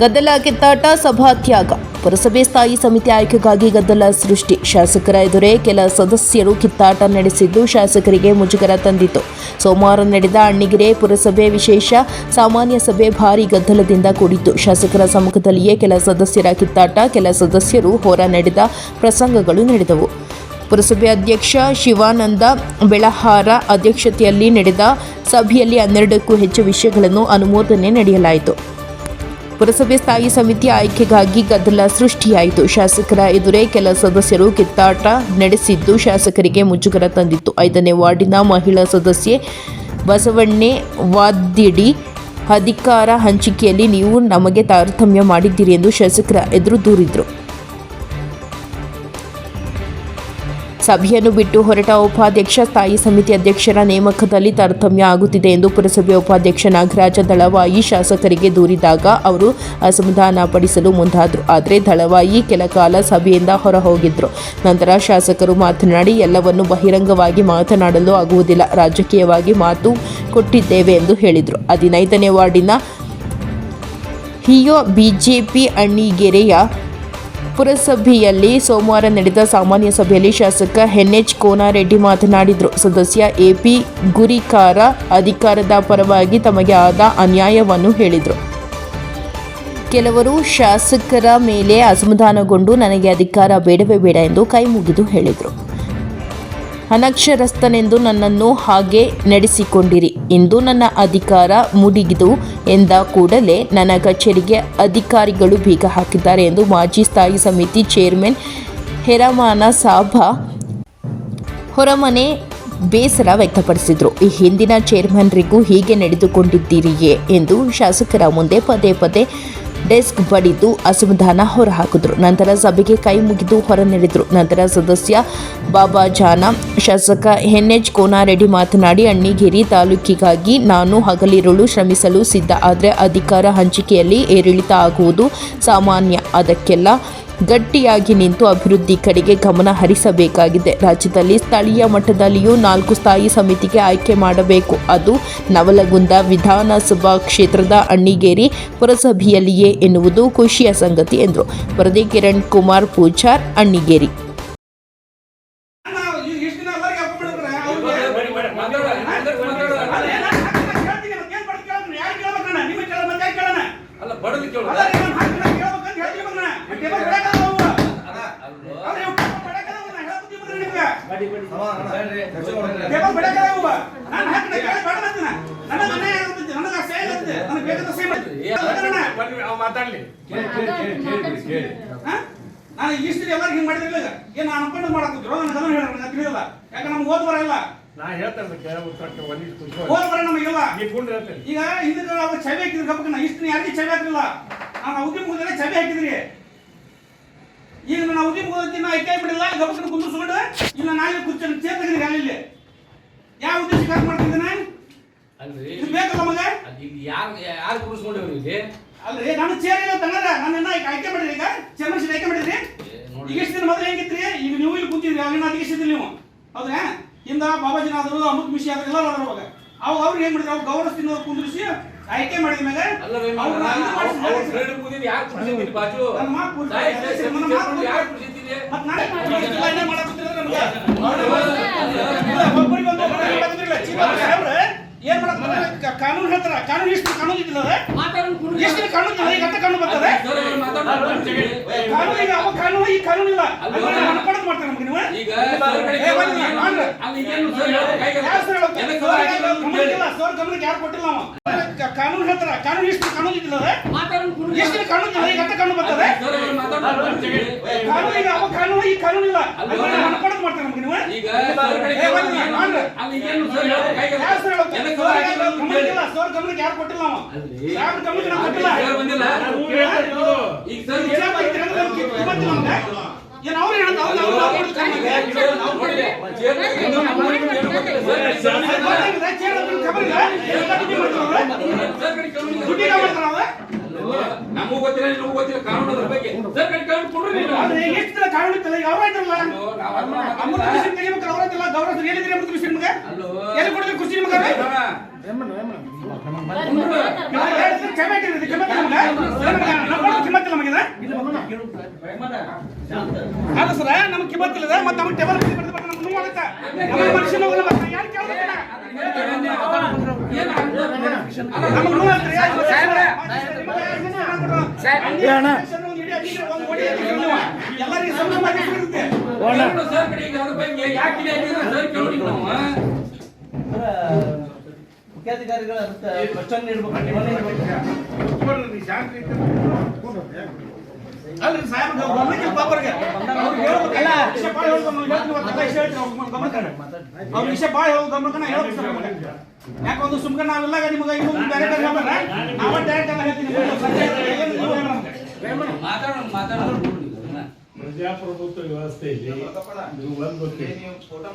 ಗದ್ದಲ ಕಿತ್ತಾಟ ಸಭಾತ್ಯಾಗ. ಪುರಸಭೆ ಸ್ಥಾಯಿ ಸಮಿತಿ ಆಯ್ಕೆಗಾಗಿ ಗದ್ದಲ ಸೃಷ್ಟಿ. ಶಾಸಕರ ಎದುರೇ ಕೆಲ ಸದಸ್ಯರು ಕಿತ್ತಾಟ ನಡೆಸಿದ್ದು ಶಾಸಕರಿಗೆ ಮುಜುಗರ ತಂದಿತು ಸೋಮವಾರ ನಡೆದ ಅಣ್ಣಿಗೆರೆ ಪುರಸಭೆ ವಿಶೇಷ ಸಾಮಾನ್ಯ ಸಭೆ ಭಾರೀ ಗದ್ದಲದಿಂದ ಕೂಡಿತ್ತು. ಶಾಸಕರ ಸಮ್ಮುಖದಲ್ಲಿಯೇ ಕೆಲ ಸದಸ್ಯರ ಕಿತ್ತಾಟ, ಕೆಲ ಸದಸ್ಯರು ಹೋರ ನಡೆದ ಪ್ರಸಂಗಗಳು ನಡೆದವು. ಪುರಸಭೆ ಅಧ್ಯಕ್ಷ ಶಿವಾನಂದ ಬೆಳಹಾರ ಅಧ್ಯಕ್ಷತೆಯಲ್ಲಿ ನಡೆದ ಸಭೆಯಲ್ಲಿ ಹನ್ನೆರಡಕ್ಕೂ ಹೆಚ್ಚು ವಿಷಯಗಳನ್ನು ಅನುಮೋದನೆ ನಡೆಯಲಾಯಿತು. ಪುರಸಭೆ ಸ್ಥಾಯಿ ಸಮಿತಿ ಆಯ್ಕೆಗಾಗಿ ಗದ್ದಲ ಸೃಷ್ಟಿಯಾಯಿತು. ಶಾಸಕರ ಎದುರೇ ಕೆಲ ಸದಸ್ಯರು ಕಿತ್ತಾಟ ನಡೆಸಿದ್ದು ಶಾಸಕರಿಗೆ ಮುಜುಗರ ತಂದಿತ್ತು. ಐದನೇ ವಾರ್ಡಿನ ಮಹಿಳಾ ಸದಸ್ಯೆ ಬಸವಣ್ಣೆ ವಾದ್ಯಡಿ, ಅಧಿಕಾರ ಹಂಚಿಕೆಯಲ್ಲಿ ನೀವು ನಮಗೆ ತಾರತಮ್ಯ ಮಾಡಿದ್ದೀರಿ ಎಂದು ಶಾಸಕರ ಎದುರು ದೂರಿದರು. ಸಭೆಯನ್ನು ಬಿಟ್ಟು ಹೊರಟ ಉಪಾಧ್ಯಕ್ಷ, ಸ್ಥಾಯಿ ಸಮಿತಿ ಅಧ್ಯಕ್ಷರ ನೇಮಕದಲ್ಲಿ ತಾರತಮ್ಯ ಆಗುತ್ತಿದೆ ಎಂದು ಪುರಸಭೆ ಉಪಾಧ್ಯಕ್ಷ ನಾಗರಾಜ ದಳವಾಯಿ ಶಾಸಕರಿಗೆ ದೂರಿದಾಗ ಅವರು ಅಸಮಾಧಾನ ಪಡಿಸಲು ಮುಂದಾದರು. ಆದರೆ ದಳವಾಯಿ ಕೆಲ ಕಾಲ ಸಭೆಯಿಂದ ಹೊರ ಹೋಗಿದ್ರು ನಂತರ ಶಾಸಕರು ಮಾತನಾಡಿ, ಎಲ್ಲವನ್ನು ಬಹಿರಂಗವಾಗಿ ಮಾತನಾಡಲು ಆಗುವುದಿಲ್ಲ. ರಾಜಕೀಯವಾಗಿ ಮಾತು ಕೊಟ್ಟಿದ್ದೇವೆ ಎಂದು ಹೇಳಿದರು. ಹದಿನೈದನೇ ವಾರ್ಡಿನ ಹಿಯೋ ಬಿಜೆಪಿ ಅಣ್ಣಿಗೆರೆಯ ಪುರಸಭೆಯಲ್ಲಿ ಸೋಮವಾರ ನಡೆದ ಸಾಮಾನ್ಯ ಸಭೆಯಲ್ಲಿ ಶಾಸಕ ಎನ್ಎಚ್ ಕೋನಾರೆಡ್ಡಿ ಮಾತನಾಡಿದರು. ಸದಸ್ಯ ಎಪಿ ಗುರಿಕಾರ ಅಧಿಕಾರದ ಪರವಾಗಿ ತಮಗೆ ಆದ ಅನ್ಯಾಯವನ್ನು ಹೇಳಿದರು. ಕೆಲವರು ಶಾಸಕರ ಮೇಲೆ ಅಸಮಾಧಾನಗೊಂಡು, ನನಗೆ ಅಧಿಕಾರ ಬೇಡವೇ ಬೇಡ ಎಂದು ಕೈ ಮುಗಿದು ಹೇಳಿದರು. ಅನಕ್ಷರಸ್ಥನೆಂದು ನನ್ನನ್ನು ಹಾಗೆ ನಡೆಸಿಕೊಂಡಿರಿ. ಇಂದು ನನ್ನ ಅಧಿಕಾರ ಮುಡಿಗಿದು ಎಂದ ಕೂಡಲೇ ನನ್ನ ಕಚೇರಿಗೆ ಅಧಿಕಾರಿಗಳು ಬೀಗ ಹಾಕಿದ್ದಾರೆ ಎಂದು ಮಾಜಿ ಸ್ಥಾಯಿ ಸಮಿತಿ ಚೇರ್ಮನ್ ಹೆರಮಾನ ಸಾಬಾ ಹೊರಮನೆ ಬೇಸರ ವ್ಯಕ್ತಪಡಿಸಿದರು. ಈ ಹಿಂದಿನ ಚೇರ್ಮನ್ರಿಗೂ ಹೀಗೆ ನಡೆದುಕೊಂಡಿದ್ದೀರಿಯೇ ಎಂದು ಶಾಸಕರ ಮುಂದೆ ಪದೇ ಪದೇ ಡೆಸ್ಕ್ ಬಡಿದು ಅಸಮಾಧಾನ ಹೊರಹಾಕಿದ್ರು. ನಂತರ ಸಭೆಗೆ ಕೈ ಮುಗಿದು ಹೊರ ನಡೆದರು ನಂತರ ಸದಸ್ಯ ಬಾಬಾ ಜಾನ, ಶಾಸಕ ಎನ್ ಎಚ್ ಕೋನಾರೆಡ್ಡಿ ಮಾತನಾಡಿ, ಅಣ್ಣಿಗೇರಿ ತಾಲೂಕಿಗಾಗಿ ನಾನು ಹಗಲಿರುಳು ಶ್ರಮಿಸಲು ಸಿದ್ಧ. ಆದರೆ ಅಧಿಕಾರ ಹಂಚಿಕೆಯಲ್ಲಿ ಏರಿಳಿತ ಆಗುವುದು ಸಾಮಾನ್ಯ. ಅದಕ್ಕೆಲ್ಲ ಗಟ್ಟಿಯಾಗಿ ನಿಂತು ಅಭಿವೃದ್ಧಿ ಕಡೆಗೆ ಗಮನ ಹರಿಸಬೇಕಾಗಿದೆ. ರಾಜ್ಯದಲ್ಲಿ ಸ್ಥಳೀಯ ಮಟ್ಟದಲ್ಲಿಯೂ ನಾಲ್ಕು ಸ್ಥಾಯಿ ಸಮಿತಿಗೆ ಆಯ್ಕೆ ಮಾಡಬೇಕು. ಅದು ನವಲಗುಂದ ವಿಧಾನಸಭಾ ಕ್ಷೇತ್ರದ ಅಣ್ಣಿಗೇರಿ ಪುರಸಭೆಯಲ್ಲಿಯೇ ಎನ್ನುವುದು ಖುಷಿಯ ಸಂಗತಿ ಎಂದರು. ವರದಿ ಕಿರಣ್ ಕುಮಾರ್ ಪೂಜಾರ್, ಅಣ್ಣಿಗೇರಿ. ಕೇಳು ಮಾತಾಡ್ಲಿ? ನಾನು ಇಷ್ಟು ಎಲ್ಲರಿಗೆ ಹಿಂಗ್ ಮಾಡಿದ್ರಿಲ್ಲ ಏನ್ ಏನು ನಾನು ಅನ್ಕೊಂಡು ಮಾಡಕ್ತಿದ್ರು ನನಗೆ ಅದನ್ನು ಹೇಳಿ ನನಗೆ ತಿಳಿಯಲ್ಲ. ಯಾಕೆ ನಮ್ಗೆ ಓದ್ ಬರಲ್ಲ? ನಾ ಹೇಳ್ತೇನೆ ಕೇಳ ಉತ್ತರಕ್ಕೆ ಒಂದಿಷ್ಟು. ಓದ್ ಬರ ನಮಗಿಲ್ಲ ಈಗ ಹಿಂದಿನ ಚವಿ ಹಾಕಿದ್ರು ಕಬ್ಬಕ್ಕೆ ನಾ ಇಷ್ಟು ಯಾರಿಗೆ ಚವಿ ಹಾಕಿಲ್ಲ ನಾನು ಅವಧಿ ಮುಗಿದ್ರೆ ಚಬಿ ಹಾಕಿದ್ರಿ. ಈಗ ನಾನು ಅವಧಿ ಮುಗಿದ ನಾ ಐಕಾಯಿ ಬಿಡಿಲ್ಲ ಗಬ್ಬಕ್ಕೆ ಕುಂದಿಸ್ಕೊಂಡು ಇಲ್ಲ ನಾಳೆ ಕುರ್ಚಿ ತೆಗೆದ್ರಿ ಅಲ್ಲಿ ಯಾವ ಉದ್ದೇಶ ಹಾಕಿ ಮಾಡ್ತಿದ್ದೀನಿ? ಅಲ್ರಿ. ಇದು ಬೇಕಲ್ಲ ಮಗ? ಇಲ್ಲಿ ಯಾರು ಯಾರು ಕೂರಿಸ್ಕೊಂಡೇವ್ರಿ ಇಲ್ಲಿ? ಅಲ್ರಿ ನಾನು ಚೇರ್ ಇಲ್ಲ ನನ್ನ ಆಯ್ಕೆ ಮಾಡಿದ್ರಿ ಈಗ. ಚೇರ್ಮನ್ ಸೀಟ್ ಆಯ್ಕೆ ಮಾಡಿದ್ರಿ. ಈಗ ಎಷ್ಟು ದಿನ ಮೊದಲು ಹೆಂಗಿತ್ರಿ? ಈಗ ನೀವು ಇಲ್ಲಿ ಕುಂತಿದ್ರಿ ಅಲ್ಲಿನ ಅಧಿಕರಿಸಿದ್ರಿ ನೀವು. ಹೌದಾ ಇಂದ ಬಾಬಾಜಿನಾದ್ರು ಅಮೃತ್ ಮಿಶಿ ಆದ್ರೆ ಎಲ್ಲ ಅದ್ರ ಅವಾಗ. ಅವಾಗ ಅವ್ರು ಏನ್ ಮಾಡಿದ್ರು? ಅವ್ರು ತಿನ್ನೋದು ಕುಂದಿರಿಸಿ ಆಯ್ಕೆ ಮಾಡಿದ ಮೇಲೆ ಅಲ್ಲ ಮಾತ್ರ ಇದು ಅವ್ರು-. ಟ್ರೇಡ್ ಕುಡಿಸಿದ್ದೀನಿ ಬಾಜು ನನ್ನ ಮಾತು ಪೂರ್ತಿ ನನ್ನ ಕುಡಿಸಿದ್ದೀನಿ ಮತ್ತ್ ನಾಳೆ ಏನೇ ಒಬ್ಬರಿಗೆ ಒಬ್ಬರಿಗೆ ಏನ್ ಮಾಡಕ್ ಕಾನೂನು ಹೇಳ್ತಾರ ಕಾನೂನು ಎಷ್ಟು ಕಾನೂನು ಇದ್ದಿಲ್ಲ ಅದು? ಎಷ್ಟು ಕಾನೂನು ಇಲ್ಲ ಈಗ ಅಂತ ಕಾನೂನು ಬರ್ತದೆ ಕಾನೂನು ಈಗ ಅವ ಕಾನೂನು ಈ ಕಾನೂನು ಇಲ್ಲ ಅಲ್ವಾ? ಮಾಡ್ತಾರೆ ನಮ್ಗೆ ನೀವು ಈಗ ಸರ್ ಗಮನಕ್ಕೆ ಯಾರು ಕೊಟ್ಟಿಲ್ಲ ಅವ. ಕಾನೂನು ಹೇಳ್ತಾರ ಕಾನೂನು ಎಷ್ಟು ಕಾನೂನು ಇದ್ದಿಲ್ಲ ಅದು? ಎಷ್ಟು ಕಾನೂನು ಇಲ್ಲ ಈಗ ಅಂತ ಕಾನೂನು ಬರ್ತದೆ? ಕಾನೂನು ಇಲ್ಲ ಅವ ಕಾನೂನು ಈ ಕಾನೂನು ಇಲ್ಲ? ಮಾಡ್ತಾನೆ ಅನ್ಕೊಳಕ್ ಮಾಡ್ತಾರೆ ನಮ್ಗೆ ನೀವು ಈಗ ಸರ್ ಗಮನಕ್ಕೆ ಯಾರು ಕೊಟ್ಟಿಲ್ಲ ಅವ. ಯಾರ್ ಗಮನಕ್ಕೆ ನಾವು ಕೊಟ್ಟಿಲ್ಲ? ಈಗ ಸರ್ ನಮ್ಗೆ ಏನು ಅವ್ರು ಹೇಳೋದು? ಅವ್ರು ಅವ್ರು ಅವ್ರು ಕೊಡ್ತಾರೆ ನಮ್ಗೆ. ನೋಡಿ, ಚೇರ್ ಏನು ಗೊತ್ತಿಲ್ಲ ಸರ್. ಸರ್ ಗೊತ್ತಾಗಿದೆ, ಚೇರ್ ಹತ್ರ ಖಬರ್ ಇಲ್ಲ. ಎಲ್ಲ ದುಡ್ಡು ಮಾಡ್ತಾರೆ ಅವ್ರು. ಸರ್ ಕಡೆ ಕೇಳಿ. ದುಡ್ಡಿಗೆ ಮಾಡ್ತಾರೆ ಅವ್ರು. ನಮಗೂ ಗೊತ್ತಿಲ್ಲ ನಿಮಗೂ ಗೊತ್ತಿಲ್ಲ ಕಾನೂನು ಅದ್ರ ಬಗ್ಗೆ ಸರ್ ಕಡೆ ಕೇಳಿ ಕೊಡ್ರಿ ನೀವು ಆದ್ರೆ ಎಷ್ಟು ದಿನ ಕಾನೂನು ಇತ್ತಲ್ಲ, ಈಗ ಅವ್ರು ಆಯ್ತಲ್ಲ. ಅಲ್ಲೋ, ನಾವು ಅದ್ರ ಮಾತಾಡ್ತಿಲ್ಲ. ಅಮೃತ ಮಿಷನ್ ತೆಗಿಬೇಕು, ಅವ್ರು ಆಯ್ತಲ್ಲ, ಗೌರವ ಸರ್ ಹೇಳಿದ್ರಿ ಅಮೃತ ಮಿಷನ್ ನಿಮ್ಗೆ? ಅಲ್ಲೋ. ಎಲ್ಲಿ ಕೊಡ್ತೀರಿ ಕುರ್ಚಿ ನಿಮ್ಗೆ ಅವ್ರು? ನೋಡ. ನಾವು ಹೇಳಿದ್ರೆ ಕ್ಷಮೆ ಕೇಳಿದ್ರಿ, ಕ್ಷಮೆ ಕೇಳಿದ್ರಿ ನಮ್ಗೆ? ನಮ್ಗೆ ಅಲ್ಲ ಸರ ನಮ್ಗೆ ಕಿಮ್ಮತ್ತಿಲ್ಲ ಮತ್ತೆ ನಮಗೆ ಟೇಬಲ್ ಬಿಟ್ಟು ಬಿಟ್ಟು ನಮ್ಗೆ ನೋವಾಗುತ್ತೆ ನಮ್ಮ ಮನುಷ್ಯನ ಮುಖ್ಯಾಧಿಕಾರಿಗಳು ಅದಕ್ಕೆ ಕ್ವಶನ್ ನೀಡ್ಬೇಕು ಠೇವಣಿ ಅಲ್ರಿ ಸಾಹೇಬ್ ಗಮನಕ್ಕೆ ಪಾಪರ್ಗೆ. ಅವ್ರಿಗೆ ಹೇಳ್ಬೇಕಲ್ಲ ವಿಷಯ ಭಾಳ ಹೇಳ್ಬೇಕು ನಾವು ಇವತ್ತು ಗಮನಕ್ಕೆ ಅವ್ರ ವಿಷಯ ಭಾಳ ಹೇಳೋ ಗಮನಕ್ಕೆ ನಾ ಹೇಳ್ಬೇಕು ಸರ್ ನಮಗೆ. ಯಾಕೆ ಸುಮ್ಕ ನಾವೆಲ್ಲ ನಿಮಗೆ ಇನ್ನು ಬೇರೆ ಬೇರೆ ಹೇಳ್ಬೇಡ ನಾವ ಡೈರೆಕ್ಟ್ ಎಲ್ಲ ಹೇಳ್ತೀನಿ ನೀವು ಸಂಜೆ ಏನು ನೀವು ಹೇಳಿ ನಮ್ಗೆ. ಮಾತಾಡೋಣ ಪ್ರಜಾಪ್ರಭುತ್ವ ವ್ಯವಸ್ಥೆಯಲ್ಲಿ ಒಂದು